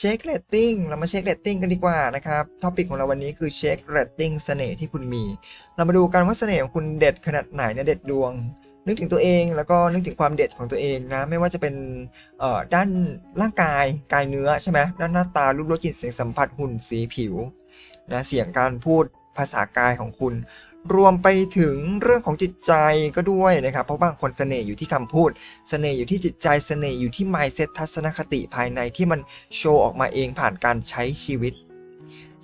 เช็คเรตติ้งเรามาเช็คเรตติ้งกันดีกว่านะครับท็อปิกของเราวันนี้คือเช็คเรตติ้งเสน่ห์ที่คุณมี เรามาดูกันว่าเสน่ห์ของคุณเด็ดขนาดไหนเนะเด็ดดวง นึกถึงตัวเอง แล้วก็นึกถึงความเด็ดของตัวเองนะ ไม่ว่าจะเป็นด้านร่างกายกายเนื้อใช่ไหมด้านหน้าตารูปรสกลิ่นเสียงสัมผัสหุ่นสีผิวนะเสียงการพูดภาษากายของคุณ รวมไปถึงเรื่องของจิตใจก็ด้วยนะครับ เพราะบางคนเสน่ห์อยู่ที่คำพูด เสน่ห์อยู่ที่จิตใจเสน่ห์อยู่ที่ mindset ทัศนคติภายในที่มันโชว์ออกมาเองผ่านการใช้ชีวิต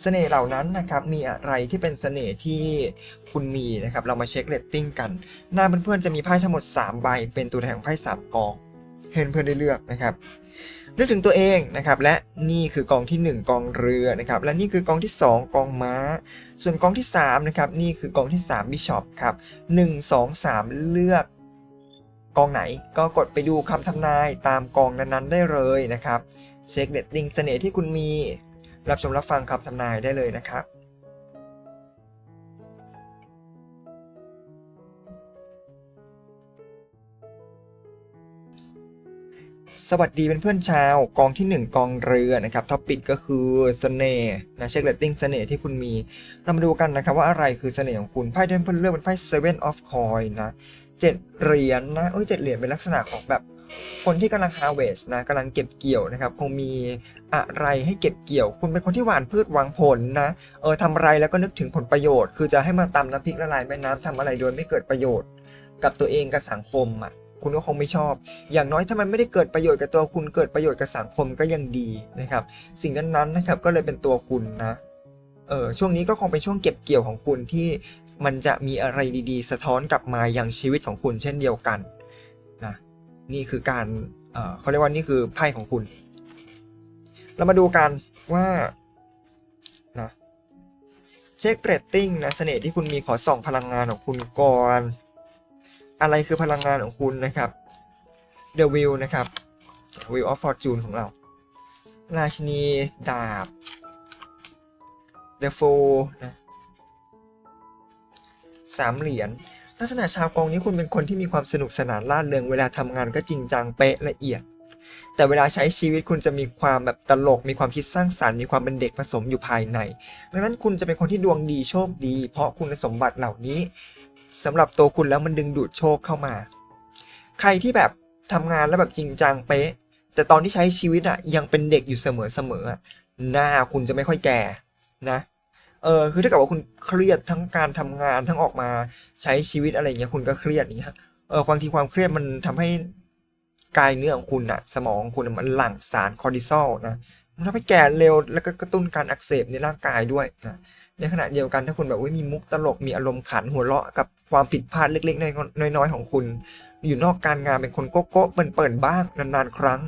เสน่ห์เหล่านั้นนะครับมีอะไรที่เป็นเสน่ห์ที่คุณมีนะครับเรามาเช็คเรตติ้งกัน หน้าเพื่อนๆจะมีไพ่ทั้งหมด 3 ใบ เป็นตัวแทนของไพ่3กองให้เพื่อนได้เลือกนะครับนึกถึงตัวเองนะครับและนี่คือกองที่ 1 กองเรือนะครับและนี่คือกองที่ 2 กองม้า ส่วนกองที่3นะครับนี่คือกองที่3บิชอปครับ1 2 3 เลือก กองไหนก็กดไปดูคำทำนายตามกองนั้นๆได้เลยนะครับเช็คเรตติ้งเสน่ห์ที่คุณมี รับชมรับฟังคำทำนายได้เลยนะครับสวัสดีเป็นเพื่อนชาวกองที่ 1 กองเรือนะครับท็อปิกก็คือเสน่ห์นะเช็คเรตติ้งเสน่ห์ที่คุณมีเรามาดูกันนะครับว่าอะไรคือเสน่ห์ของคุณไพ่ที่เพื่อนเลือกเป็นไพ่ Seven of Coin นะเจ็ดเหรียญนะเอ้ยเจ็ดเหรียญเป็นลักษณะของแบบ คนที่กำลัง harvest นะกำลังเก็บเกี่ยวนะครับ คงมีอะไรให้เก็บเกี่ยว คุณเป็นคนที่หวานพืชหวังผลนะเออทำไรแล้วก็นึกถึงผลประโยชน์ คือจะให้มาตำน้ำพริกละลายแม่น้ำทำอะไรโดยไม่เกิดประโยชน์ กับตัวเองกับสังคมอะคุณก็คงไม่ชอบ อย่างน้อยถ้ามันไม่ได้เกิดประโยชน์กับตัวคุณเกิดประโยชน์กับสังคมก็ยังดีนะครับ สิ่งนั้นๆนะครับก็เลยเป็นตัวคุณนะเออช่วงนี้ก็คงเป็นช่วงเก็บเกี่ยวของคุณที่มันจะมีอะไรดีๆ สะท้อนกลับมาอย่างชีวิตของคุณเช่นเดียวกัน นี่คือการเออเขาเรียกว่านี่คือไพ่ของคุณ เรามาดูกันว่านะเช็คเรตติ้งนะเสน่ห์ที่คุณมีขอส่องพลังงานของคุณก่อน อะไรคือพลังงานของคุณนะครับ The Wheel นะครับ Wheel of Fortune ของเรา ราชินีดาบ The Fool นะสามเหรียญ ลักษณะชาวกองนี้คุณเป็นคนที่มีความสนุกสนานล่าเริงเวลาทำงานก็จริงจังเป๊ะละเอียด แต่เวลาใช้ชีวิตคุณจะมีความแบบตลก มีความคิดสร้างสรรค์มีความเป็นเด็กผสมอยู่ภายในดังนั้นคุณจะเป็นคนที่ดวงดีโชคดี เพราะคุณสมบัติเหล่านี้สำหรับตัวคุณแล้วมันดึงดูดโชคเข้ามา ใครที่แบบทำงานแล้วแบบจริงจังเป๊ะ แต่ตอนที่ใช้ชีวิตอะยังเป็นเด็กอยู่เสมอเสมอหน้าคุณจะไม่ค่อยแก่นะ เออคือถ้าเกิดว่าคุณเครียดทั้งการทำงานทั้งออกมาใช้ชีวิตอะไรเงี้ยคุณก็เครียดอย่างเงี้ยเออบางทีความเครียดมันทำให้กายเนื้อของคุณอะสมองคุณมันหลั่งสารคอร์ติซอลนะมันทำให้แก่เร็วแล้วก็กระตุ้นการอักเสบในร่างกายด้วยนะในขณะเดียวกันถ้าคุณแบบว่ามีมุกตลกมีอารมณ์ขันหัวเราะกับความผิดพลาดเล็กๆน้อยๆของคุณ อยู่นอกการงานเป็นคนโก๊ะเปิ่นๆบ้างนานๆครั้ง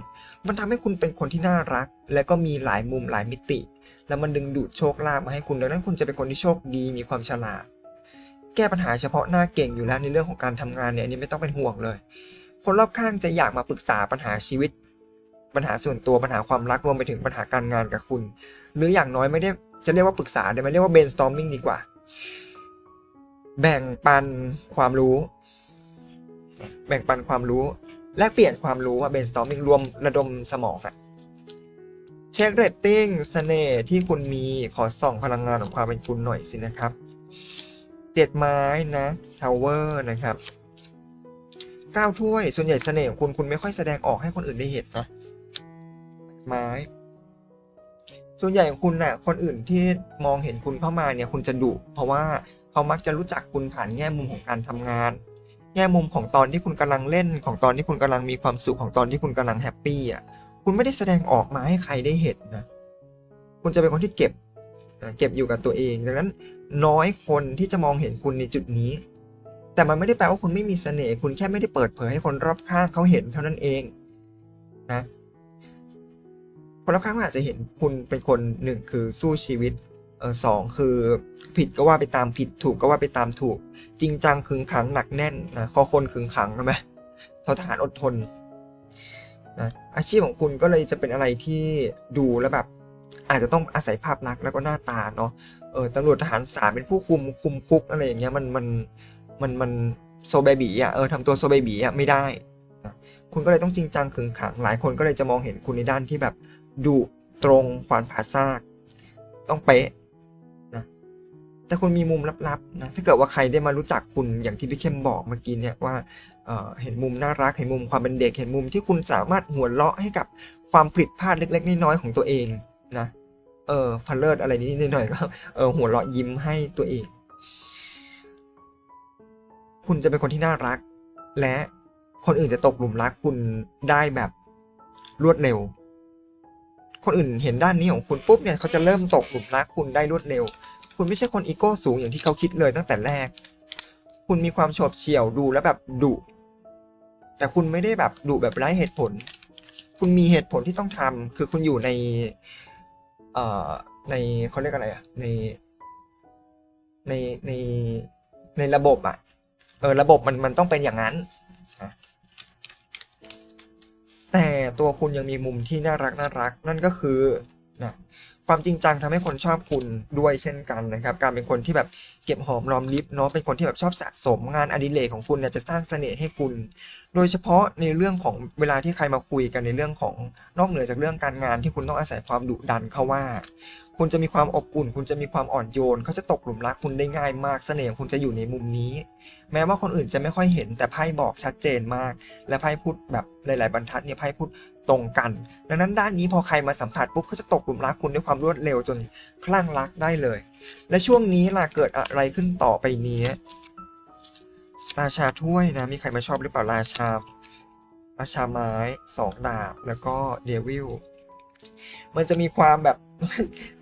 มันทำให้คุณเป็นคนที่น่ารัก และก็มีหลายมุมหลายมิติ แล้วมันดึงดูดโชคลาภมาให้คุณ ดังนั้นคุณจะเป็นคนที่โชคดีมีความฉลาด แก้ปัญหาเฉพาะหน้าเก่งอยู่แล้วในเรื่องของการทำงานเนี่ยอันนี้ไม่ต้องเป็นห่วงเลย คนรอบข้างจะอยากมาปรึกษาปัญหาชีวิต ปัญหาส่วนตัวปัญหาความรักรวมไปถึงปัญหาการงานกับคุณ หรืออย่างน้อยไม่ได้จะเรียกว่าปรึกษาได้ไหมเรียกว่า brainstorming ดีกว่า แบ่งปันความรู้ แบ่งปันความรู้แลกเปลี่ยนความรู้อะ brainstorming รวมระดมสมองอะ เช็คเรตติ้งเสน่ห์ที่คุณมีขอส่องพลังงานของความเป็นคุณหน่อยสินะครับเจ็ดไม้นะทาวเวอร์นะครับเก้าถ้วยส่วนใหญ่เสน่ห์ของคุณคุณไม่ค่อยแสดงออกให้คนอื่นได้เห็นนะไม้ ส่วนใหญ่ของคุณน่ะคนอื่นที่มองเห็นคุณเข้ามาเนี่ยคุณจะดุเพราะว่าเขามักจะรู้จักคุณผ่านแง่มุมของการทำงานแง่มุมของตอนที่คุณกำลังเล่นของตอนที่คุณกำลังมีความสุขของตอนที่คุณกำลังแฮปปี้อะ คุณไม่ได้แสดงออกมาให้ใครได้เห็นนะ คุณจะเป็นคนที่เก็บเก็บอยู่กับตัวเอง ดังนั้นน้อยคนที่จะมองเห็นคุณในจุดนี้ แต่มันไม่ได้แปลว่าคุณไม่มีเสน่ห์ คุณแค่ไม่ได้เปิดเผยให้คนรอบข้างเขาเห็นเท่านั้นเองนะ คนรอบข้างอาจจะเห็นคุณเป็นคนหนึ่งคือสู้ชีวิตสองคือผิดก็ว่าไปตามผิดถูกก็ว่าไปตามถูก จริงจังขึงขังหนักแน่นนะคอคนขึงขังใช่ไหมทอทหารอดทน นะอาชีพของคุณก็เลยจะเป็นอะไรที่ดูแล้วแบบอาจจะต้องอาศัยภาพลักษณ์แล้วก็หน้าตาเนาะเออตำรวจทหารศาลเป็นผู้คุมคุมคุกอะไรอย่างเงี้ยมันมันมันมันโซเบบีอะเออทำตัวโซเบบีอะไม่ได้นะคุณก็เลยต้องจริงจังขึงขังหลายคนก็เลยจะมองเห็นคุณในด้านที่แบบดุตรงขวานผ่าซาก ต้องเป๊ะนะแต่คุณมีมุมลับๆนะถ้าเกิดว่าใครได้มารู้จักคุณอย่างที่พี่เข้มบอกเมื่อกี้เนี่ยว่า เห็นมุมน่ารัก เห็นมุมความเป็นเด็ก เห็นมุมที่คุณสามารถหัวเราะให้กับความผิดพลาดเล็ก ๆ น้อยๆของตัวเองนะ เออพันเลิศอะไรนิดหน่อยๆก็เออหัวเราะยิ้มให้ตัวเอง คุณจะเป็นคนที่น่ารัก และคนอื่นจะตกหลุมรักคุณได้แบบรวดเร็ว คนอื่นเห็นด้านนี้ของคุณปุ๊บเนี่ยเขาจะเริ่มตกหลุมรักคุณได้รวดเร็ว คุณไม่ใช่คนอีโก้สูงอย่างที่เขาคิดเลยตั้งแต่แรก คุณมีความโฉบเฉี่ยวดูแล้วแบบดุ แต่คุณไม่ได้แบบดุแบบไร้เหตุผล คุณมีเหตุผลที่ต้องทำคือคุณอยู่ใน เอ่อ ในเขาเรียกอะไรอะใน ใน ใน ในระบบอะเออ ระบบมัน มันต้องเป็นอย่างนั้น แต่ตัวคุณยังมีมุมที่น่ารักน่ารัก นั่นก็คือนะ ความจริงจังทำให้คนชอบคุณด้วยเช่นกันนะครับ การเป็นคนที่แบบเก็บหอมรอมริบเนาะเป็นคนที่แบบชอบสะสมงานอดิเรกของคุณเนี่ยจะสร้างเสน่ห์ให้คุณ โดยเฉพาะในเรื่องของเวลาที่ใครมาคุยกันในเรื่องของนอกเหนือจากเรื่องการงานที่คุณต้องอาศัยความดุดันเข้าว่า คุณจะมีความอบอุ่น คุณจะมีความอ่อนโยนเขาจะตกหลุมรักคุณได้ง่ายมากเสน่ห์คุณจะอยู่ในมุมนี้ แม้ว่าคนอื่นจะไม่ค่อยเห็นแต่ไพ่บอกชัดเจนมาก และไพ่พูดแบบหลาย ๆ บรรทัดเนี่ยไพ่พูด ตรงกัน ดังนั้นด้านนี้พอใครมาสัมผัสปุ๊บเขาจะตกหลุมรักคุณด้วยความรวดเร็วจนคลั่งรักได้เลย และช่วงนี้ล่ะเกิดอะไรขึ้นต่อไปนี้ ราชาถ้วยนะมีใครมาชอบหรือเปล่าราชาราชาไม้สองดาบแล้วก็เดวิลมันจะมีความแบบ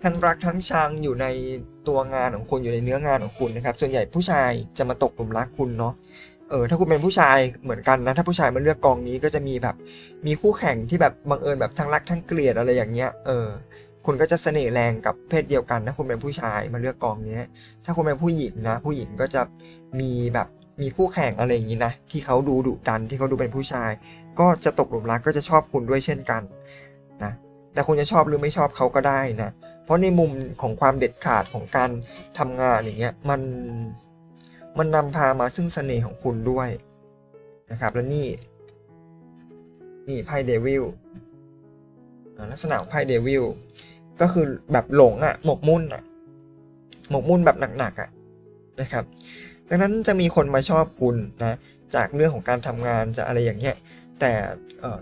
ทั้งรักทั้งชังอยู่ในตัวงานของคุณอยู่ในเนื้องานของคุณนะครับ ส่วนใหญ่ผู้ชายจะมาตกหลุมรักคุณเนาะ เออถ้าคุณเป็นผู้ชายเหมือนกันนะถ้าผู้ชายมาเลือกกองนี้ก็จะมีแบบมีคู่แข่งที่แบบบังเอิญแบบทั้งรักทั้งเกลียดอะไรอย่างเงี้ยเออคุณก็จะเสน่ห์แรงกับเพศเดียวกันถ้าคุณเป็นผู้ชายมาเลือกกองนี้ ถ้าคุณเป็นผู้หญิงนะ ผู้หญิงก็จะมีแบบมีคู่แข่งอะไรอย่างนี้นะที่เขาดูดุดันที่เขาดูเป็นผู้ชาย ก็จะตกหลุมรักก็จะชอบคุณด้วยเช่นกันนะแต่คุณจะชอบหรือไม่ชอบเขาก็ได้นะเพราะในมุมของความเด็ดขาดของการทำงานอย่างเงี้ยมัน มันนำพามาซึ่งเสน่ห์ของคุณด้วยนะครับ แล้วนี่ นี่ไพ่เดวิลลักษณะของไพ่เดวิลก็คือแบบหลงอะ่ะหมกมุ่นอะ่ะ หมกมุ่นแบบหนักๆอะ่ะนะครับ ดังนั้นจะมีคนมาชอบคุณนะ จากเรื่องของการทำงานจะอะไรอย่างเงี้ย แต่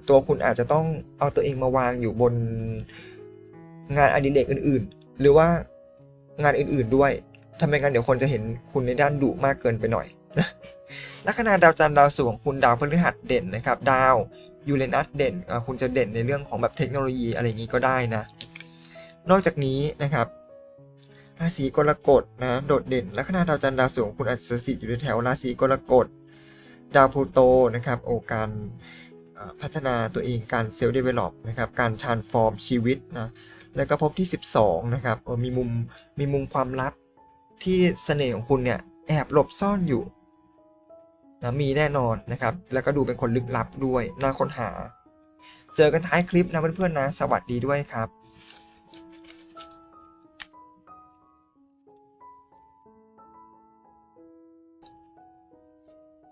ตัวคุณอาจจะต้องเอาตัวเองมาวางอยู่บนงานอดิเรกอื่น ๆ หรือว่างานอื่นๆด้วย ทำไมงั้นเดี๋ยวคนจะเห็นคุณในด้านดุมากเกินไปหน่อยลัคนาดาวจันทร์ดาวศุกร์ของคุณดาวพฤหัสเด่นนะครับ ดาวยูเรนัสเด่นคุณจะเด่นในเรื่องของแบบเทคโนโลยีอะไรอย่างนี้ก็ได้นะ นอกจากนี้นะครับราศีกรกฎนะโดดเด่นลัคนาดาวจันทร์ดาวศุกร์ของคุณอาจจะสถิตอยู่ในแถวราศีกรกฎดาวพลูโตนะครับโอการพัฒนาตัวเองการเซลล์เดเวล็อปนะครับการทรานส์ฟอร์มชีวิตนะแล้วก็พบที่ 12 นะครับมีมุมมีมุมความลับ ที่เสน่ห์ของคุณเนี่ยแอบหลบซ่อนอยู่นะมีแน่นอนนะครับ แล้วก็ดูเป็นคนลึกลับด้วยน่าค้นหา เจอกันท้ายคลิปนะเพื่อนๆนะ สวัสดีด้วยครับ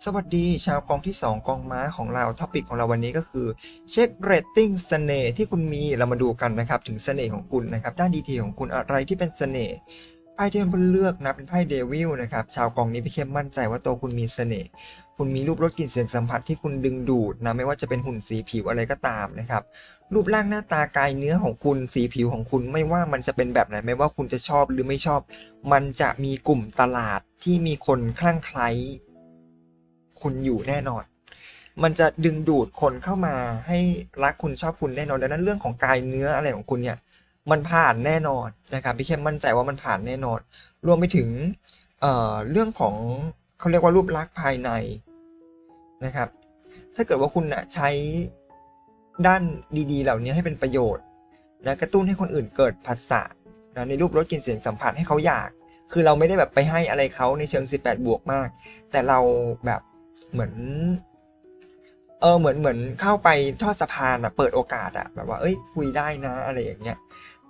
สวัสดีชาวกองที่ 2 กองม้าของเราท็อปิกของเราวันนี้ก็คือ เช็คเรตติ้งเสน่ห์ที่คุณมีเรามาดูกันนะครับ ถึงเสน่ห์ของคุณนะครับ ด้านดีเทลของคุณอะไรที่เป็นเสน่ห์ พ่ที่มันเลือกนะเป็นไพ่เดวิลนะครับ ชาวกองนี้พี่เข้มมั่นใจว่าตัวคุณมีเสน่ห์ คุณมีรูปรสกลิ่นเสียงสัมผัสที่คุณดึงดูดนะไม่ว่าจะเป็นหุ่นสีผิวอะไรก็ตามนะครับ รูปร่างหน้าตากายเนื้อของคุณสีผิวของคุณไม่ว่ามันจะเป็นแบบไหนไม่ว่าคุณจะชอบหรือไม่ชอบ มันจะมีกลุ่มตลาดที่มีคนคลั่งไคล้คุณอยู่แน่นอนมันจะดึงดูดคนเข้ามาให้รักคุณชอบคุณแน่นอนดังนั้นเรื่องของกายเนื้ออะไรของคุณเนี่ย มันผ่านแน่นอนนะครับพี่เข้มมั่นใจว่ามันผ่านแน่นอน รวมไปถึงเอ่อเรื่องของเขาเรียกว่ารูปลักษณ์ภายในนะครับ ถ้าเกิดว่าคุณนะใช้ด้านดีๆ เหล่านี้ให้เป็นประโยชน์นะกระตุ้นให้คนอื่นเกิดผัสสะนะในรูปรสกลิ่นเสียงสัมผัสให้เขาอยาก คือเราไม่ได้แบบไปให้อะไรเขาในเชิง 18 บวกมาก แต่เราแบบเหมือนเออเหมือนเหมือนเข้าไปทอดสะพานอะเปิดโอกาสอะแบบว่าเอ้ยคุยได้นะอะไรอย่างเงี้ย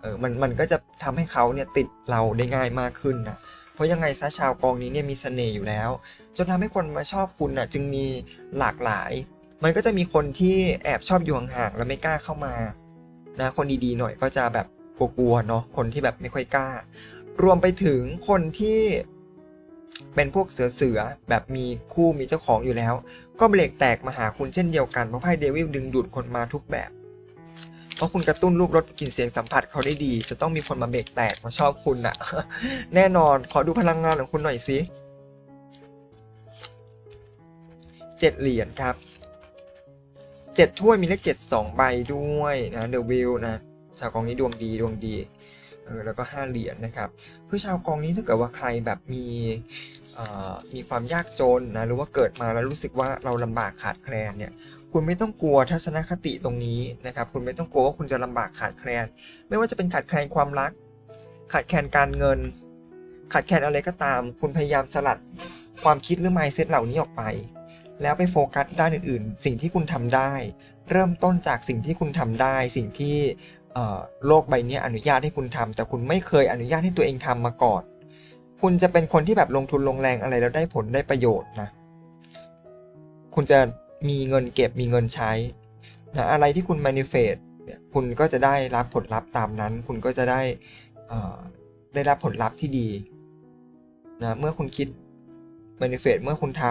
เออมันมันก็จะทำให้เขาเนี่ยติดเราได้ง่ายมากขึ้นนะเพราะยังไงซะชาวกองนี้เนี่ยมีเสน่ห์อยู่แล้ว จนทำให้คนมาชอบคุณน่ะจึงมีหลากหลาย มันก็จะมีคนที่แอบชอบอยู่ห่างๆแล้วไม่กล้าเข้ามานะคนดีๆหน่อยก็จะแบบกลัวๆเนาะคนที่แบบไม่ค่อยกล้า รวมไปถึงคนที่เป็นพวกเสือๆแบบมีคู่มีเจ้าของอยู่แล้ว ก็เบรกแตกมาหาคุณเช่นเดียวกันเพราะไพ่เดวิลดึงดูดคนมาทุกแบบ ราะคุณกระตุ้นรูปรสกลิ่นเสียงสัมผัสเขาได้ดี จะต้องมีคนมาเบรกแตกมาชอบคุณน่ะแน่นอนขอดูพลังงานของคุณหน่อยสิเจ็ดเหรียญครับเจ็ดถ้วยมีเลขเจ็ดสองใบด้วยนะเดวิลนะชาวกองนี้ดวงดีดวงดีเออแล้วก็ห้าเหรียญนะครับ คือชาวกองนี้ถ้าเกิดว่าใครแบบมีเอ่อมีความยากจนนะหรือว่าเกิดมาแล้วรู้สึกว่าเราลำบากขาดแคลนเนี่ย คุณไม่ต้องกลัวทัศนคติตรงนี้นะครับ คุณไม่ต้องกลัวว่าคุณจะลำบากขาดแคลน ไม่ว่าจะเป็นขาดแคลนความรัก ขาดแคลนการเงิน ขาดแคลนอะไรก็ตาม คุณพยายามสลัดความคิดหรือ mindset เหล่านี้ออกไป แล้วไปโฟกัสด้านอื่นๆ สิ่งที่คุณทำได้ เริ่มต้นจากสิ่งที่คุณทำได้ สิ่งที่โลกใบนี้อนุญาตให้คุณทำแต่คุณไม่เคยอนุญาตให้ตัวเองทำมาก่อน คุณจะเป็นคนที่แบบลงทุนลงแรงอะไรแล้วได้ผลได้ประโยชน์นะ คุณจะ มีเงินเก็บมีเงินใช้นะอะไรที่คุณ manifest เนี่ยคุณก็จะได้รับผลลัพธ์ตามนั้น คุณก็จะได้ได้รับผลลัพธ์ที่ดีนะเมื่อคุณคิด manifest เมื่อคุณท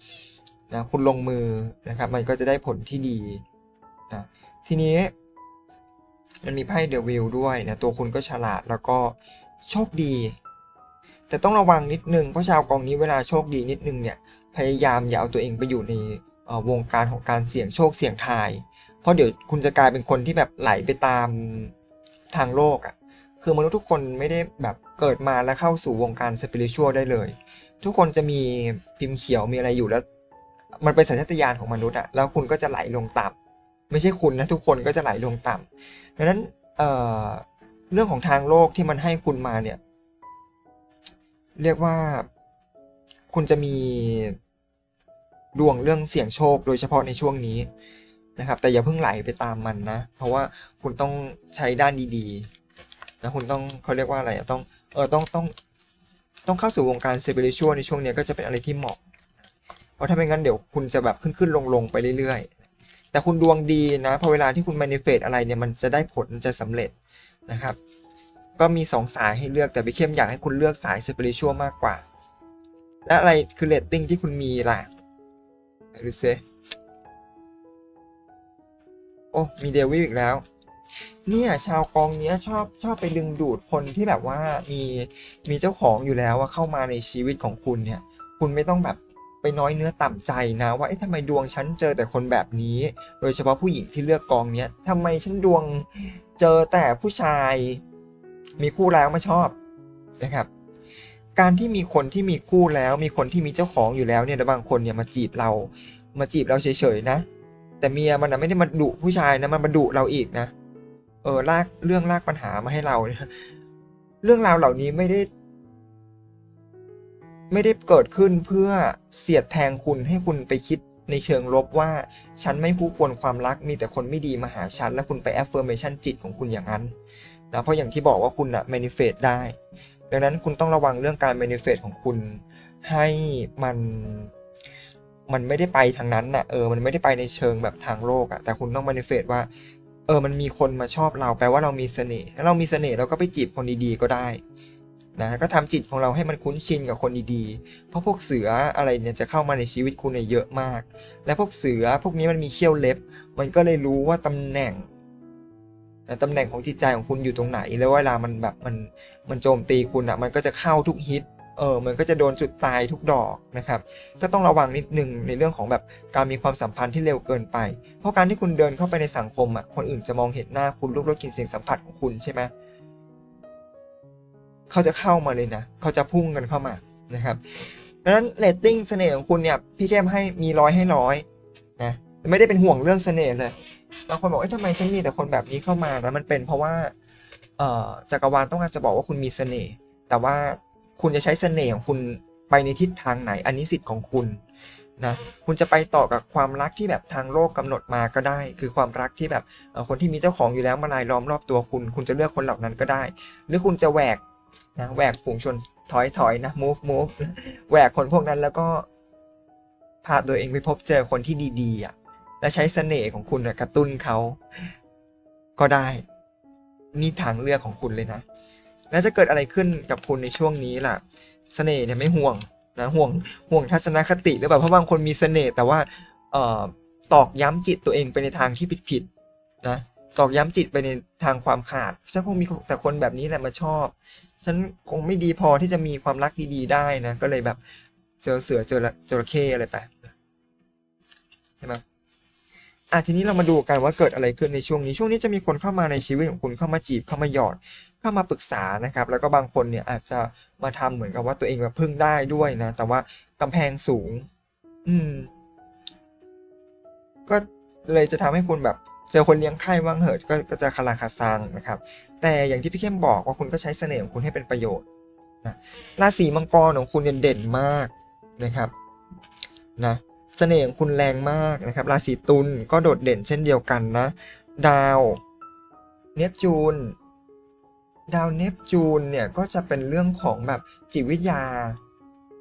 ำนะคุณลงมือนะครับ มันก็จะได้ผลที่ดีนะทีนี้มันมีไพ่เดวิลด้วยนะตัวคุณก็ฉลาดแล้วก็โชคดี แต่ต้องระวังนิดนึงเพราะชาวกองนี้เวลาโชคดีนิดนึงเนี่ยพยายามอย่าเอาตัวเองไปอยู่ใน วงการของการเสี่ยงโชคเสี่ยงทาย เพราะเดี๋ยวคุณจะกลายเป็นคนที่แบบไหลไปตามทางโลกอะ่ะคือมนุษย์ทุกคนไม่ได้แบบเกิดมาแล้วเข้าสู่วงการสปิริตชัวได้เลย ทุกคนจะมีพิมพ์เขียวมีอะไรอยู่แล้ว มันเป็นสัญชาตญาณของมนุษย์อะ่ะแล้วคุณก็จะไหลลงต่ำไม่ใช่คุณนะทุกคนก็จะไหลลงต่ำดังนั้นเอ่อเรื่องของทางโลกที่มันให้คุณมาเนี่ย เรียกว่าคุณจะมี ดวงเรื่องเสี่ยงโชคโดยเฉพาะในช่วงนี้นะครับ แต่อย่าเพิ่งไหลไปตามมันนะ เพราะว่าคุณต้องใช้ด้านดีๆนะคุณต้องเขาเรียกว่าอะไรต้องเออต้องต้องต้องเข้าสู่วงการเซเบริชวในช่วงนี้ก็จะเป็นอะไรที่เหมาะ เพราะถ้าไม่งั้นเดี๋ยวคุณจะแบบขึ้นขึ้นลงลงๆไปเรื่อยๆ แต่คุณดวงดีนะพอเวลาที่คุณ manifest อะไรเนี่ยมันจะได้ผลจะสำเร็จนะครับ ก็มีสองสายให้เลือกแต่พี่เข้มอยากให้คุณเลือกสายสเปริชวลมากกว่า และอะไรคือเรตติ้งที่คุณมีล่ะ ไหนดูซิโอ้ มีเดวิลอีกแล้ว เนี่ย ชาวกองเนี้ยชอบชอบไปดึงดูดคนที่แบบว่ามีมีเจ้าของอยู่แล้วว่าเข้ามาในชีวิตของคุณเนี่ย คุณไม่ต้องแบบไปน้อยเนื้อต่ำใจนะ ว่าเอ๊ะทำไมดวงฉันเจอแต่คนแบบนี้ โดยเฉพาะผู้หญิงที่เลือกกองเนี้ยทำไมฉันดวงเจอแต่ผู้ชาย มีคู่แล้วมาชอบนะครับ การที่มีคนที่มีคู่แล้ว มีคนที่มีเจ้าของอยู่แล้วเนี่ยแล้วบางคนเนี่ยมาจีบเรา มาจีบเราเฉยๆนะ แต่เมียมันนะไม่ได้มาดุผู้ชายนะมันมาดุเราอีกนะ เออลากเรื่องลากปัญหามาให้เราเนี่ยเรื่องราวเหล่านี้ไม่ได้ ไม่ได้เกิดขึ้นเพื่อเสียดแทงคุณให้คุณไปคิดในเชิงลบว่า ฉันไม่คู่ควรความรักมีแต่คนไม่ดีมาหาฉัน แล้วคุณไป affirmation จิตของคุณอย่างนั้นนะเพราะอย่างที่บอกว่าคุณอะ manifest ได้ ดังนั้นคุณต้องระวังเรื่องการ manifest ของคุณ ให้มันมันไม่ได้ไปทางนั้นน่ะเออมันไม่ได้ไปในเชิงแบบทางโลกอะแต่คุณต้อง manifest ว่า เออมันมีคนมาชอบเราแปลว่าเรามีเสน่ห์ถ้าเรามีเสน่ห์เราก็ไปจีบคนดีๆก็ได้นะก็ทำจิตของเราให้มันคุ้นชินกับคนดีๆ เพราะพวกเสืออะไรเนี่ยจะเข้ามาในชีวิตคุณเนี่ยเยอะมาก และพวกเสือพวกนี้มันมีเขี้ยวเล็บ มันก็เลยรู้ว่าตำแหน่ง ตำแหน่งของจิตใจของคุณอยู่ตรงไหน แล้วเวลามันแบบมันมันโจมตีคุณอะ่ะมันก็จะเข้าทุกฮิตเออมันก็จะโดนจุดตายทุกดอกนะครับ ก็ต้องระวังนิดนึงในเรื่องของแบบการมีความสัมพันธ์ที่เร็วเกินไป เพราะการที่คุณเดินเข้าไปในสังคมอะคนอื่นจะมองเห็นหน้าคุณรูปรสกลิ่นเสียงสัมผัสของคุณใช่ไหมเขาจะเข้ามาเลยนะเขาจะพุ่งกันเข้ามานะครับดังนั้นเรตติ้งเสน่ห์ของคุณเนี่ยพี่เข้มให้มีร้อยให้ร้อยนะไม่ได้เป็นห่วงเรื่องเสน่ห์เลย บางคนบอกเอ้ยทำไมฉันมีแต่คนแบบนี้เข้ามานะมันเป็นเพราะว่าเอ่อจักรวาลต้องการจะบอกว่าคุณมีเสน่ห์แต่ว่าคุณจะใช้เสน่ห์ของคุณไปในทิศทางไหน อันนี้สิทธิ์ของคุณนะคุณจะไปต่อกับความรักที่แบบทางโลกกำหนดมาก็ได้ คือความรักที่แบบคนที่มีเจ้าของอยู่แล้วมาลายล้อมรอบตัวคุณ คุณจะเลือกคนเหล่านั้นก็ได้ หรือคุณจะแหวกนะแหวกฝูงชนถอยถอยนะ move move แหวกคนพวกนั้นแล้วก็พาตัวเองไปพบเจอคนที่ดีๆอะ และใช้เสน่ห์ของคุณกระตุ้นเขาก็ได้ นี่ทางเลือกของคุณเลยนะ แล้วจะเกิดอะไรขึ้นกับคุณในช่วงนี้ล่ะ เสน่ห์เนี่ยไม่ห่วงนะห่วงห่วงทัศนคติหรือเปล่าเพราะบางคนมีเสน่ห์แต่ว่าเอ่อตอกย้ำจิตตัวเองไปในทางที่ผิดๆนะตอกย้ำจิตไปในทางความขาดฉันคงมีแต่คนแบบนี้แหละมาชอบ ฉันคงไม่ดีพอที่จะมีความรักดีๆได้นะ ก็เลยแบบเจอเสือเจอจระเข้อะไรไปใช่ไหม อะทีนี้เรามาดูกันว่าเกิดอะไรขึ้นในช่วงนี้ ช่วงนี้จะมีคนเข้ามาในชีวิตของคุณเข้ามาจีบเข้ามาหยอด เข้ามาปรึกษานะครับ แล้วก็บางคนเนี่ยอาจจะมาทำเหมือนกับว่าตัวเองแบบพึ่งได้ด้วยนะ แต่ว่ากำแพงสูง อืม ก็เลยจะทำให้คุณแบบเจอคนเลี้ยงไข้ว่างเหิดก็ก็จะคาราคาซังนะครับ แต่อย่างที่พี่เข้มบอกว่าคุณก็ใช้เสน่ห์ของคุณให้เป็นประโยชน์นะราศีมังกรของคุณเด่นมากนะครับ นะ เสน่ห์ของคุณแรงมากนะครับราศีตุลก็โดดเด่นเช่นเดียวกันนะ ดาวเนปจูน ดาวเนปจูนเนี่ยก็จะเป็นเรื่องของแบบจิตวิทยา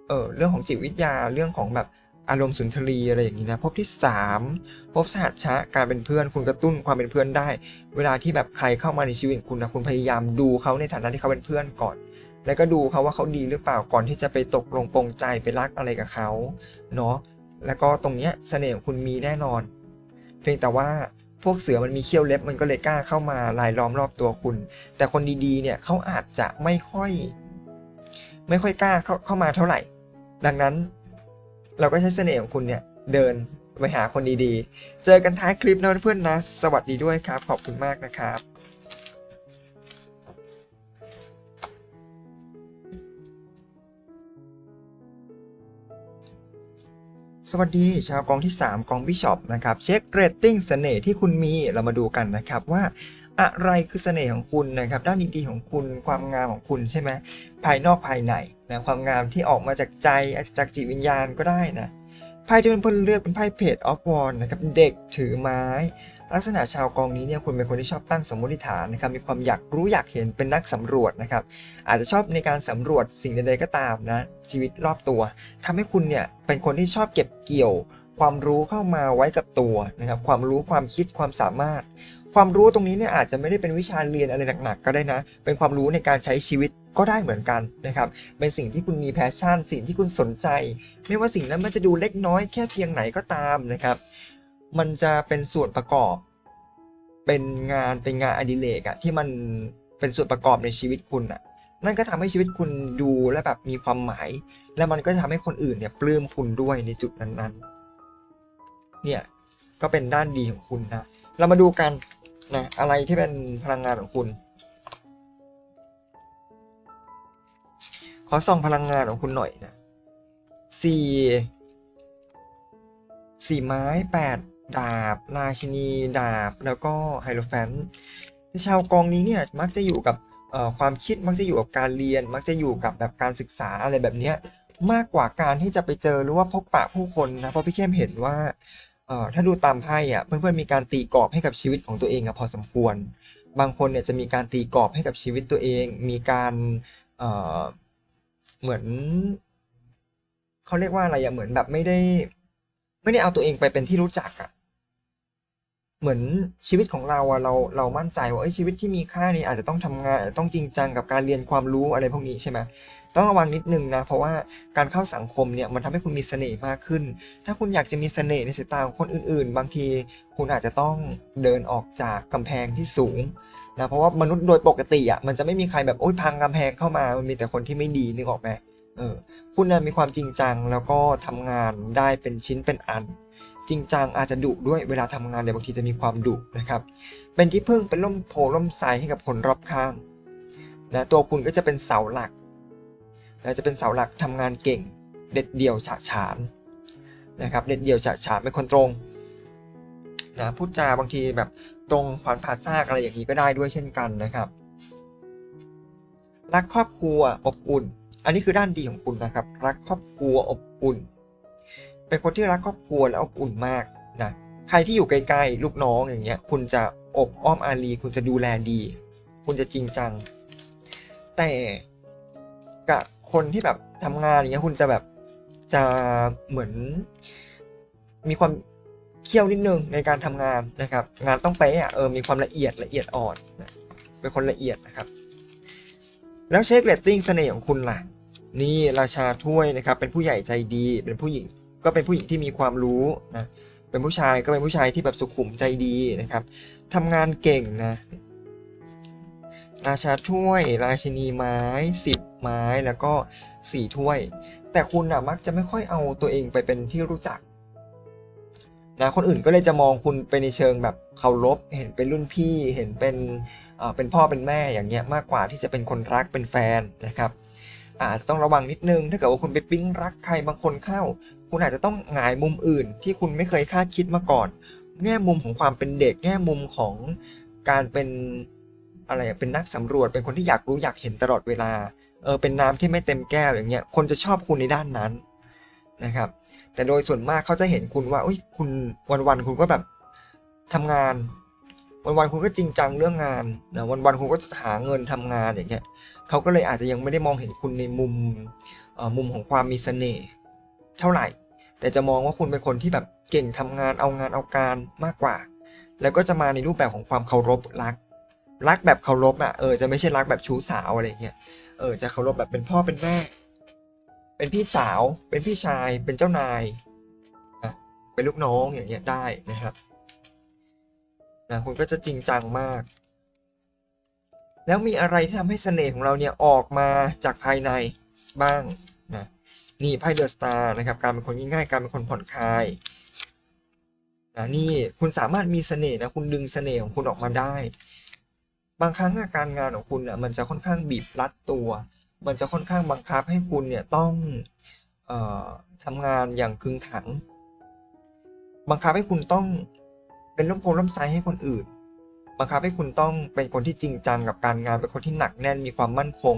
เออเรื่องของจิตวิทยาเรื่องของแบบอารมณ์สุนทรีอะไรอย่างนี้นะพบที่สามพบสหัชชะการเป็นเพื่อนคุณกระตุ้นความเป็นเพื่อนได้ เวลาที่แบบใครเข้ามาในชีวิตคุณนะคุณพยายามดูเขาในฐานะที่เขาเป็นเพื่อนก่อน แล้วก็ดูเขาว่าเขาดีหรือเปล่าก่อนที่จะไปตกลงปรงใจไปรักอะไรกับเขาเนาะ แล้วก็ตรงเนี้ยเสน่ห์ของคุณมีแน่นอน เพียงแต่ว่าพวกเสือมันมีเขี้ยวเล็บมันก็เลยกล้าเข้ามาลายล้อมรอบตัวคุณ แต่คนดีๆเนี่ยเขาอาจจะไม่ค่อย ไม่ค่อยกล้าเข้าเข้ามาเท่าไหร่ ดังนั้น เราก็ใช้เสน่ห์ของคุณเนี่ยเดินไปหาคนดีๆ เจอกันท้ายคลิปนะเพื่อนๆนะ สวัสดีด้วยครับ ขอบคุณมากนะครับ สวัสดีชาวกองที่ 3 กองบิชอปนะครับเช็คเรตติ้งเสน่ห์ที่คุณมีเรามาดูกันนะครับว่าอะไรคือเสน่ห์ของคุณนะครับด้านดีๆของคุณความงามของคุณใช่ไหมภายนอกภายในนะความงามที่ออกมาจากใจอาจจะจากจิตวิญญาณก็ได้นะไพ่ที่เป็นเพื่อนเลือกเป็นไพ่เพจออฟวอนนะครับเด็กถือไม้ ลักษณะชาวกองนี้เนี่ยคุณเป็นคนที่ชอบตั้งสมมติฐานนะครับมีความอยากรู้อยากเห็นเป็นนักสำรวจนะครับอาจจะชอบในการสำรวจสิ่งใดๆก็ตามนะชีวิตรอบตัวทำให้คุณเนี่ยเป็นคนที่ชอบเก็บเกี่ยว ความรู้เข้ามาไว้กับตัวนะครับความรู้ความคิดความสามารถ ความรู้ตรงนี้เนี่ยอาจจะไม่ได้เป็นวิชาเรียนอะไรหนักๆก็ได้นะ เป็นความรู้ในการใช้ชีวิตก็ได้เหมือนกันนะครับ เป็นสิ่งที่คุณมีแพชชั่น สิ่งที่คุณสนใจ ไม่ว่าสิ่งนั้นมันจะดูเล็กน้อยแค่เพียงไหนก็ตามนะครับ มันจะเป็นส่วนประกอบ เป็นงานเป็นงานอดิเรกอะที่มันเป็นส่วนประกอบในชีวิตคุณอะนั่นก็ทำให้ชีวิตคุณดูและแบบมีความหมาย และมันก็จะทำให้คนอื่นเนี่ยปลื้มคุณด้วยในจุดนั้นๆ เนี่ยก็เป็นด้านดีของคุณนะ เรามาดูกันนะอะไรที่เป็นพลังงานของคุณ ขอส่องพลังงานของคุณหน่อยนะสี่สี่ไม้แปด ดาบ ราชินี ดาบ แล้วก็ไฮโลแฟนต์ชาวกองนี้เนี่ยมักจะอยู่กับความคิดมักจะอยู่กับการเรียน มักจะอยู่กับแบบการศึกษาอะไรแบบนี้มากกว่าการที่จะไปเจอหรือว่าพบปะผู้คนนะเพราะพี่เข้มเห็นว่าถ้าดูตามไพ่อะเพื่อนๆมีการตีกรอบให้กับชีวิตของตัวเองอะพอสมควร บางคนเนี่ยจะมีการตีกรอบให้กับชีวิตตัวเอง มีการเเหมือนเขาเรียกว่าอะไรอะเหมือนแบบไม่ได้ ไม่ได้เอาตัวเองไปเป็นที่รู้จักอะ เหมือนชีวิตของเราอะเราเรามั่นใจว่าชีวิตที่มีค่านี่อาจจะต้องทำงานต้องจริงจังกับการเรียนความรู้อะไรพวกนี้ใช่ไหมต้องระวังนิดนึงนะ เพราะว่าการเข้าสังคมเนี่ยมันทำให้คุณมีเสน่ห์มากขึ้น ถ้าคุณอยากจะมีเสน่ห์ในสายตาของคนอื่น ๆ บางทีคุณอาจจะต้องเดินออกจากกำแพงที่สูงนะเพราะว่ามนุษย์โดยปกติอะมันจะไม่มีใครแบบโอ้ยพังกำแพงเข้ามามันมีแต่คนที่ไม่ดีนึกออกไหม เออคุณนะมีความจริงจังแล้วก็ทำงานได้เป็นชิ้นเป็นอัน จริงจังอาจจะดุด้วยเวลาทำงานเนี่ยบางทีจะมีความดุนะครับ เป็นที่พึ่งเป็นล่มโพล่มไทรให้กับคนรอบข้างนะตัวคุณก็จะเป็นเสาหลักนะจะเป็นเสาหลักทำงานเก่ง เด็ดเดี่ยวฉะฉานนะครับเด็ดเดี่ยวฉะฉานเป็นคนตรงนะพูดจาบางทีแบบตรงขวานผ่าซากอะไรอย่างนี้ก็ได้ด้วยเช่นกันนะครับ รักครอบครัวอบอุ่น อันนี้คือด้านดีของคุณนะครับ รักครอบครัวอบอุ่น เป็นคนที่รักครอบครัวและอบอุ่นมากนะใครที่อยู่ใกล้ๆลูกน้องอย่างเงี้ย คุณจะอบอ้อมอารีคุณจะดูแลดี คุณจะจริงจัง แต่กับคนที่แบบทำงานอย่างเงี้ยคุณจะแบบจะเหมือน มีความเคี่ยวนิดนึงในการทำงานนะครับ งานต้องไปอะเออมีความละเอียดละเอียดอ่อนนะเป็นคนละเอียดนะครับ แล้วเช็คเรตติ้งเสน่ห์ของคุณล่ะ นี่ราชาถ้วยนะครับ เป็นผู้ใหญ่ใจดี เป็นผู้หญิง ก็เป็นผู้หญิงที่มีความรู้นะ เป็นผู้ชายก็เป็นผู้ชายที่แบบสุขุมใจดีนะครับทำงานเก่งนะ ราชาถ้วย ราชินีไม้สิบไม้แล้วก็สี่ถ้วย แต่คุณอะมักจะไม่ค่อยเอาตัวเองไปเป็นที่รู้จักนะคนอื่นก็เลยจะมองคุณไปในเชิงแบบเคารพเห็นเป็นรุ่นพี่เห็นเป็นเอ่อเป็นพ่อเป็นแม่อย่างเงี้ยมากกว่าที่จะเป็นคนรักเป็นแฟนนะครับ อาจจะต้องระวังนิดนึง ถ้าเกิดว่าคุณไปปิ๊งรักใครบางคนเข้า คุณอาจจะต้องหงายมุมอื่น ที่คุณไม่เคยคาดคิดมาก่อน แง่มุมของความเป็นเด็ก แง่มุมของการเป็นอะไรเป็นนักสำรวจ เป็นคนที่อยากรู้อยากเห็นตลอดเวลา เออ เป็นน้ำที่ไม่เต็มแก้วอย่างเงี้ย คนจะชอบคุณในด้านนั้นนะครับ แต่โดยส่วนมากเขาจะเห็นคุณว่าอุ้ยคุณวันๆคุณก็แบบทำงาน วันๆคุณก็จริงจังเรื่องงานนะวันๆคุณก็จะหาเงินทำงานอย่างเงี้ยเขาก็เลยอาจจะยังไม่ได้มองเห็นคุณในมุมอ่อมุมของความมีเสน่ห์เท่าไหร่ แต่จะมองว่าคุณเป็นคนที่แบบเก่งทำงานเอางานเอาการมากกว่า แล้วก็จะมาในรูปแบบของความเคารพรัก รักแบบเคารพอะเออจะไม่ใช่รักแบบชู้สาวอะไรเงี้ยเออจะเคารพแบบเป็นพ่อเป็นแม่เป็นพี่สาวเป็นพี่ชายเป็นเจ้านายอะเป็นลูกน้องอย่างเงี้ยได้นะครับ นะคุณก็จะจริงจังมาก แล้วมีอะไรที่ทำให้เสน่ห์ของเราเนี่ยออกมาจากภายในบ้างนะนี่ไพ่เดอะสตาร์นะครับการเป็นคนง่ายๆการเป็นคนผ่อนคลายนะนี่คุณสามารถมีเสน่ห์นะคุณดึงเสน่ห์ของคุณออกมาได้ บางครั้งอะการงานของคุณอะมันจะค่อนข้างบีบรัดตัว มันจะค่อนข้างบังคับให้คุณเนี่ยต้องออทำงานอย่างขึงขัง บังคับให้คุณต้อง เป็นล่มโพล่มไซให้คนอื่น บังคับให้คุณต้องเป็นคนที่จริงจังกับการงานเป็นคนที่หนักแน่นมีความมั่นคง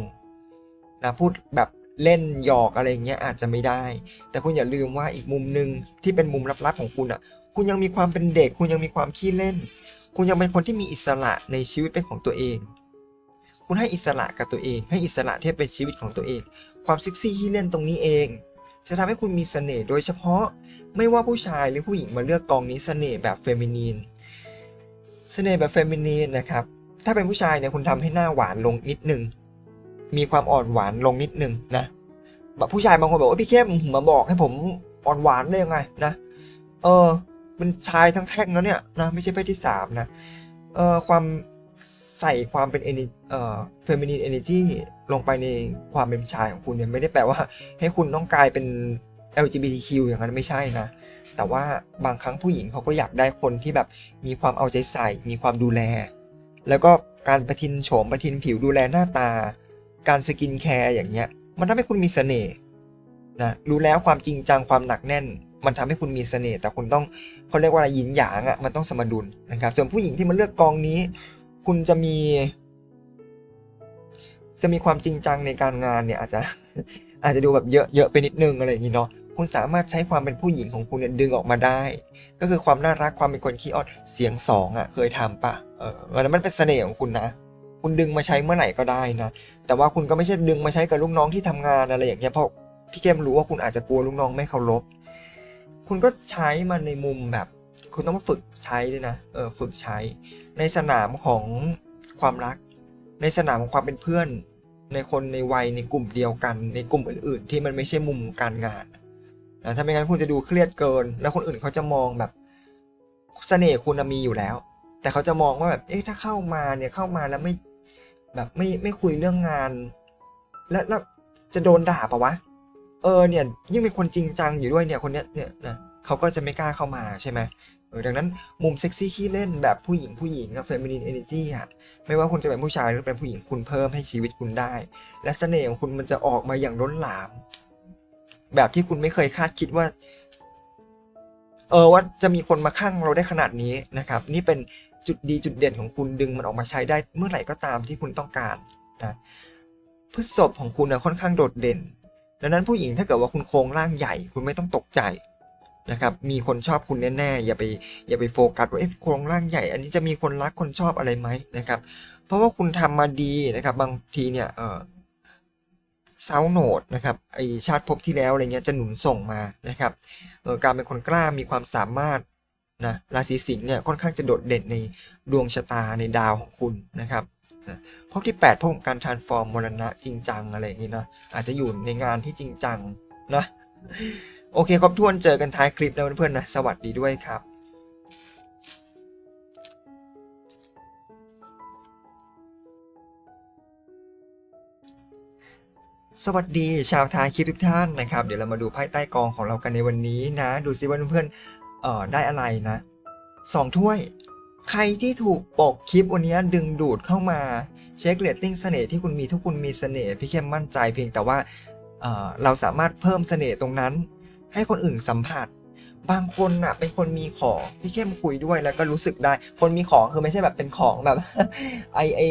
นะพูดแบบเล่นหยอกอะไรเงี้ยอาจจะไม่ได้ แต่คุณอย่าลืมว่าอีกมุมหนึ่งที่เป็นมุมลับๆของคุณอะ คุณยังมีความเป็นเด็ก คุณยังมีความขี้เล่น คุณยังเป็นคนที่มีอิสระในชีวิตเป็นของตัวเอง คุณให้อิสระกับตัวเอง ให้อิสระที่เป็นชีวิตของตัวเอง ความเซ็กซี่ขี้เล่นตรงนี้เอง จะทำให้คุณมีเสน่ห์โดยเฉพาะไม่ว่าผู้ชายหรือผู้หญิงมาเลือกกองนี้เสน่ห์แบบเฟมินีน เสน่ห์แบบเฟมินีนนะครับ ถ้าเป็นผู้ชายเนี่ยคุณทำให้หน้าหวานลงนิดนึง มีความอ่อนหวานลงนิดนึงนะแบบผู้ชายบางคนบอกว่าพี่เข้มมาบอกให้ผมอ่อนหวานได้ยังไงนะ เออเป็นชายทั้งแท่งแล้วเนี่ยนะไม่ใช่เพศที่สามนะ เออความใส่ความเป็น ener เอ่อ feminine energy ลงไปในความเป็นชายของคุณเนี่ยไม่ได้แปลว่า ให้คุณต้องกลายเป็น LGBTQ อย่างนั้นไม่ใช่นะ แต่ว่าบางครั้งผู้หญิงเขาก็อยากได้คนที่แบบมีความเอาใจใส่ มีความดูแล แล้วก็การประทินโฉมประทินผิวดูแลหน้าตา การสกินแคร์อย่างเงี้ย มันทำให้คุณมีเสน่ห์นะรู้แล้วความจริงจังความหนักแน่น มันทำให้คุณมีเสน่ห์แต่คุณต้องเขาเรียกว่าอะไรยินหยางอะมันต้องสมดุลนะครับส่วนผู้หญิงที่มาเลือกกองนี้ คุณจะมี จะมีความจริงจังในการงานเนี่ยอาจจะอาจจะดูแบบเยอะเยอะไปนิดนึงอะไรอย่างนี้เนาะคุณสามารถใช้ความเป็นผู้หญิงของคุณเนี่ยดึงออกมาได้ ก็คือความน่ารักความเป็นคนขี้อ้อนเสียงสองอะเคยทำปะเออแล้วมันเป็นเสน่ห์ของคุณนะ คุณดึงมาใช้เมื่อไหร่ก็ได้นะ แต่ว่าคุณก็ไม่ใช่ดึงมาใช้กับลูกน้องที่ทำงานอะไรอย่างเงี้ยเพราะพี่เกมรู้ว่าคุณอาจจะกลัวลูกน้องไม่เคารพคุณก็ใช้มันในมุมแบบ คุณต้องมาฝึกใช้ด้วยนะเออฝึกใช้ในสนามของความรัก ในสนามของความเป็นเพื่อน ในคนในวัยในกลุ่มเดียวกัน ในกลุ่มอื่น ๆ ที่มันไม่ใช่มุมการงานนะถ้าไม่งั้นคุณจะดูเครียดเกิน แล้วคนอื่นเขาจะมองแบบเสน่ห์คุณมีอยู่แล้ว แต่เขาจะมองว่าแบบเอ๊ะถ้าเข้ามาเนี่ยเข้ามาแล้วไม่แบบไม่ไม่คุยเรื่องงาน แล้วแล้วจะโดนด่าปะวะเออเนี่ยยิ่งเป็นคนจริงจังอยู่ด้วยเนี่ยคนเนี้ยเนี่ยนะเขาก็จะไม่กล้าเข้ามาใช่ไหม ออดังนั้นมุมเซ็กซี่ขี้เล่นแบบผู้หญิงผู้หญิงกับเฟมินินเอเนจีอะไม่ว่าคุณจะเป็นผู้ชายหรือเป็นผู้หญิงคุณเพิ่มให้ชีวิตคุณได้ และเสน่ห์ของคุณมันจะออกมาอย่างล้นหลาม แบบที่คุณไม่เคยคาดคิดว่า เออว่าจะมีคนมาข้างเราได้ขนาดนี้นะครับ นี่เป็นจุดดีจุดเด่นของคุณดึงมันออกมาใช้ได้เมื่อไหร่ก็ตามที่คุณต้องการนะพฤษภของคุณนะค่อนข้างโดดเด่นดังนั้นผู้หญิงถ้าเกิดว่าคุณโครงร่างใหญ่ คุณไม่ต้องตกใจ นะครับ มีคนชอบคุณแน่ๆ อย่าไปอย่าไปโฟกัสว่าเอ๊ะโครงร่างใหญ่ อันนี้จะมีคนรักคนชอบอะไรไหมนะครับ เพราะว่าคุณทำมาดีนะครับ บางทีเนี่ยเออเซาโหนดนะครับไอชาติภพที่แล้วอะไรเงี้ยจะหนุนส่งมานะครับการเป็นคนกล้ามีความสามารถนะราศีสิงห์เนี่ยค่อนข้างจะโดดเด่นในดวงชะตาในดาวของคุณนะครับนะภพที่8ภพของการทานฟอร์มมรณะจริงจังอะไรอย่างงี้นะอาจจะอยู่ในงานที่จริงจังนะ โอเคครบถ้วนเจอกันท้ายคลิปนะเพื่อนๆนะสวัสดีด้วยครับสวัสดีชาวทายคลิปทุกท่านนะครับ เดี๋ยวเรามาดูไพ่ใต้กองของเรากันในวันนี้นะ ดูซิว่าเพื่อนๆเอ่อได้อะไรนะสองถ้วย ใครที่ถูกปกคลิปวันนี้ดึงดูดเข้ามาเช็คเรตติ้งเสน่ห์ที่คุณมีทุกคุณมีเสน่ห์พี่เข้มมั่นใจเพียงแต่ว่าเเราสามารถเพิ่มเสน่ห์ตรงนั้น ให้คนอื่นสัมผัส บางคนน่ะ เป็นคนมีของพี่เข้มคุยด้วยแล้วก็รู้สึกได้ คนมีของคือไม่ใช่แบบเป็นของแบบไอไอ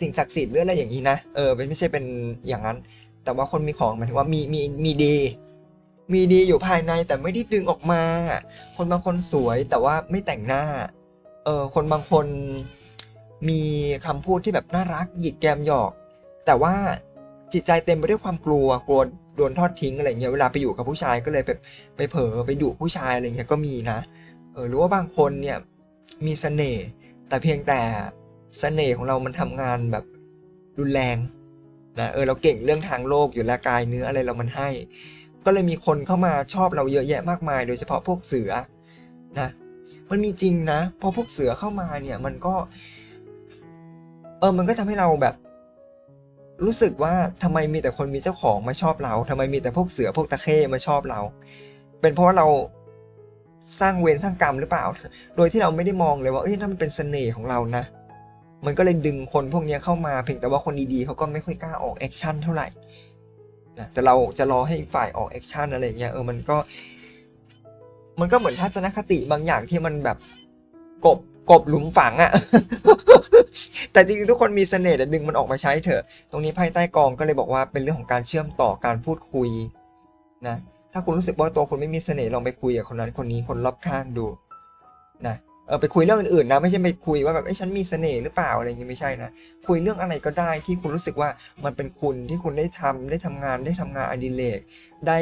สิ่งศักดิ์สิทธิ์หรืออะไรอย่างนี้นะเออไม่ใช่เป็นอย่างนั้น แต่ว่าคนมีของหมายถึงว่ามีมีมีดี มีดีอยู่ภายในแต่ไม่ได้ดึงออกมา คนบางคนสวยแต่ว่าไม่แต่งหน้าเออคนบางคนมีคำพูดที่แบบน่ารักหยิกแกมหยอก แต่ว่าจิตใจเต็มไปด้วยความกลัวกลัว โดนทอดทิ้งอะไรเงี้ยเวลาไปอยู่กับผู้ชายก็เลยไปไปเผลอไปดุผู้ชายอะไรเงี้ยก็มีนะเออหรือว่าบางคนเนี่ยมีเสน่ห์แต่เพียงแต่เสน่ห์ของเรามันทำงานแบบรุนแรงนะเออเราเก่งเรื่องทางโลกอยู่แล้วกายเนื้ออะไรเรามันให้ ก็เลยมีคนเข้ามาชอบเราเยอะแยะมากมาย โดยเฉพาะพวกเสือนะมันมีจริงนะพอพวกเสือเข้ามาเนี่ยมันก็ เออมันก็ทำให้เราแบบ รู้สึกว่าทำไมมีแต่คนมีเจ้าของมาชอบเราทำไมมีแต่พวกเสือพวกตะเข้มาชอบเรา เป็นเพราะเราสร้างเวรสร้างกรรมหรือเปล่า โดยที่เราไม่ได้มองเลยว่าเอ้ยนั่นมันเป็นเสน่ห์ของเรานะ มันก็เลยดึงคนพวกนี้เข้ามาเพียงแต่ว่าคนดีๆเขาก็ไม่ค่อยกล้าออกแอคชั่นเท่าไหร่นะแต่เราจะรอให้อีกฝ่ายออกแอคชั่นอะไรเงี้ยเออมันก็ มันก็เหมือนทัศนคติบางอย่างที่มันแบบกบ กบหลุมฝังอะแต่จริงๆทุกคนมีเสน่ห์แต่ดึงมันออกมาใช้เถอะ ตรงนี้ไพ่ใต้กองก็เลยบอกว่าเป็นเรื่องของการเชื่อมต่อการพูดคุยนะ ถ้าคุณรู้สึกว่าตัวคุณไม่มีเสน่ห์ลองไปคุยกับคนนั้นคนนี้คนรอบข้างดูนะเออไปคุยเรื่องอื่นๆนะไม่ใช่ไปคุยว่าแบบไอ้ฉันมีเสน่ห์หรือเปล่าอะไรอย่างงี้ไม่ใช่นะคุยเรื่องอะไรก็ได้ที่คุณรู้สึกว่ามันเป็นคุณที่คุณได้ทำได้ทำงานได้ทำงานอดิเรกได้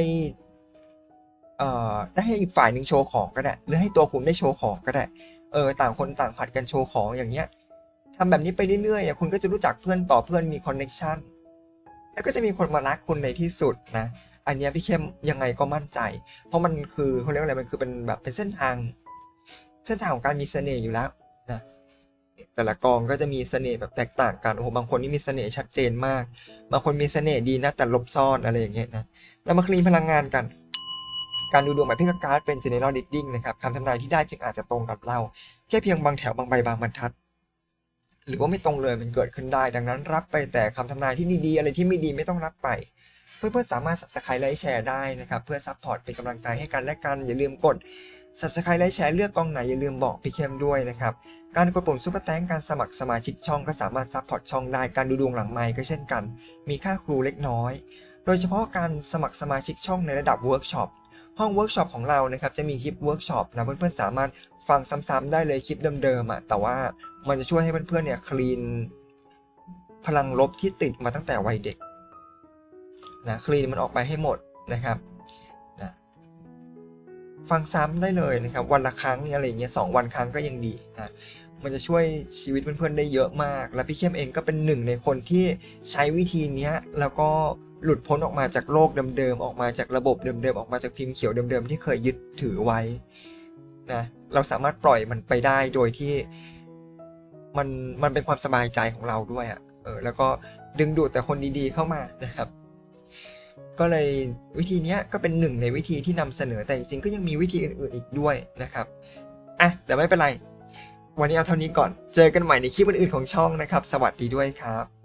เอ่อได้ให้อีกฝ่ายหนึ่งโชว์ของก็ได้หรือให้ตัวคุณได้โชว์ของก็ได้ เออต่างคนต่างผัดกันโชว์ของอย่างเงี้ยทำแบบนี้ไปเรื่อยๆอะคุณก็จะรู้จักเพื่อนต่อเพื่อนมีคอนเน็ชันแล้วก็จะมีคนมารักคุณในที่สุดนะ อันเนี้ยพี่เข้มยังไงก็มั่นใจ เพราะมันคือเขาเรียกว่าอะไรมันคือเป็นแบบเป็นเส้นทาง เส้นทางของการมีเสน่ห์อยู่แล้วนะแต่ละกองก็จะมีเสน่ห์แบบแตกต่างกันโอ้โหบางคนนี่มีเสน่ห์ชัดเจนมาก บางคนมีเสน่ห์ดีนะแต่ลบซ่อนอะไรอย่างเงี้ยนะเรามาคลีนพลังงานกัน การดูดวงหมายพิกการ์ดเป็น general reading นะครับคำทำนายที่ได้จึงอาจจะตรงกับเรา แค่เพียงบางแถวบางใบบางบรรทัด หรือว่าไม่ตรงเลยมันเกิดขึ้นได้ ดังนั้นรับไปแต่คำทำนายที่ดีๆอะไรที่ไม่ดีไม่ต้องรับไป เพื่อนๆสามารถ subscribe และแชร์ได้นะครับเพื่อซัพพอร์ตเป็นกำลังใจให้กันและกันอย่าลืมกด subscribe และแชร์เลือกกองไหนอย่าลืมบอกพี่เข้มด้วยนะครับการกดปุ่มซุปเปอร์แตงการสมัครสมาชิกช่องก็สามารถซัพพอร์ตช่องได้การดูดวงหลังไมค์ก็เช่นกัน มีค่าครูเล็กน้อย โดยเฉพาะการสมัครสมาชิกช่องในระดับเวิร์กช็อป ห้องเวิร์กช็อปของเรานะครับจะมีคลิปเวิร์กช็อปนะเพื่อนๆสามารถฟังซ้ำๆได้เลยคลิปเดิมๆอะแต่ว่ามันจะช่วยให้เพื่อนๆเนี่ยคลีนพลังลบที่ติดมาตั้งแต่วัยเด็กนะคลีนมันออกไปให้หมดนะครับนะฟังซ้ำได้เลยนะครับ วันละครั้งอะไรอย่างเงี้ยสองวันครั้งก็ยังดีนะมันจะช่วยชีวิตเพื่อนๆได้เยอะมาก และพี่เข้มเองก็เป็นหนึ่งในคนที่ใช้วิธีนี้แล้วก็ หลุดพ้นออกมาจากโลกเดิมๆ ออกมาจากระบบเดิมๆ ออกมาจากพิมพ์เขียวเดิมๆ ที่เคยยึดถือไว้นะเราสามารถปล่อยมันไปได้โดยที่มันมันเป็นความสบายใจของเราด้วยอะ่ะเออแล้วก็ดึงดูดแต่คนดีๆเข้ามานะครับ ก็เลยวิธีเนี้ยก็เป็นหนึ่งในวิธีที่นำเสนอแต่จริงๆก็ยังมีวิธีอื่นๆอีกด้วยนะครับอะแต่ไม่เป็นไร วันนี้เอาเท่านี้ก่อนเจอกันใหม่ในคลิปอื่นๆของช่องนะครับ สวัสดีด้วยครับ